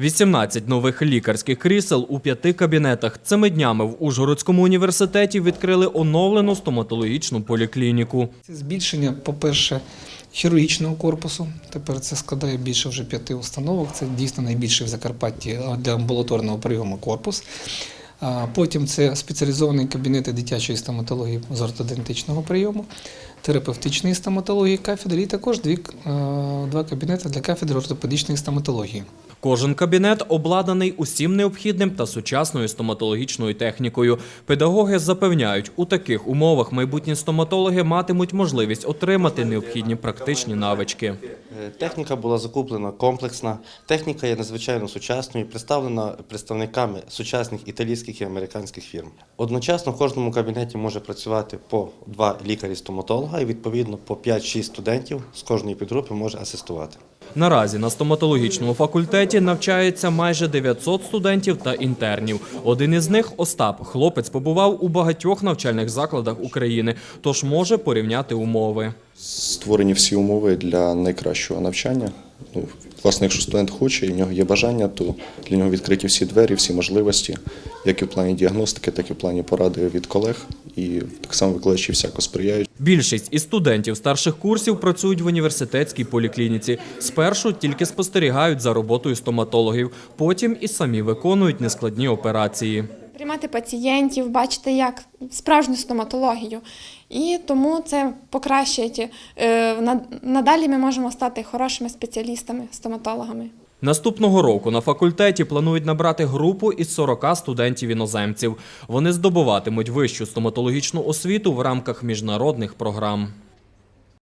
18 нових лікарських крісел у п'яти кабінетах. Цими днями в Ужгородському університеті відкрили оновлену стоматологічну поліклініку. Це збільшення, по-перше, хірургічного корпусу. Тепер це складає більше вже п'яти установок. Це дійсно найбільший в Закарпатті для амбулаторного прийому корпус. Потім це спеціалізовані кабінети дитячої стоматології з ортодентичного прийому, терапевтичної стоматології кафедри і також дві, е, два кабінети для кафедри ортопедичної стоматології. Кожен кабінет обладнаний усім необхідним та сучасною стоматологічною технікою. Педагоги запевняють, у таких умовах майбутні стоматологи матимуть можливість отримати необхідні практичні навички. Е, Техніка була закуплена комплексна. Техніка є надзвичайно сучасною, представлена представниками сучасних італійських і американських фірм. Одночасно в кожному кабінеті може працювати по два лікарі-стоматолога і відповідно по 5-6 студентів з кожної підгрупи може асистувати. Наразі на стоматологічному факультеті навчається майже 900 студентів та інтернів. Один із них Остап. Хлопець побував у багатьох навчальних закладах України, тож може порівняти умови. Створені всі умови для найкращого навчання. Ну, власне, якщо студент хоче і в нього є бажання, то для нього відкриті всі двері, всі можливості, як і в плані діагностики, так і в плані поради від колег. І так само викладачі всяко сприяють. Більшість із студентів старших курсів працюють в університетській поліклініці. Спершу тільки спостерігають за роботою стоматологів, потім і самі виконують нескладні операції. приймати пацієнтів, бачити як справжню стоматологію. І тому це покращить. е, Надалі ми можемо стати хорошими спеціалістами, стоматологами. Наступного року на факультеті планують набрати групу із 40 студентів-іноземців. Вони здобуватимуть вищу стоматологічну освіту в рамках міжнародних програм.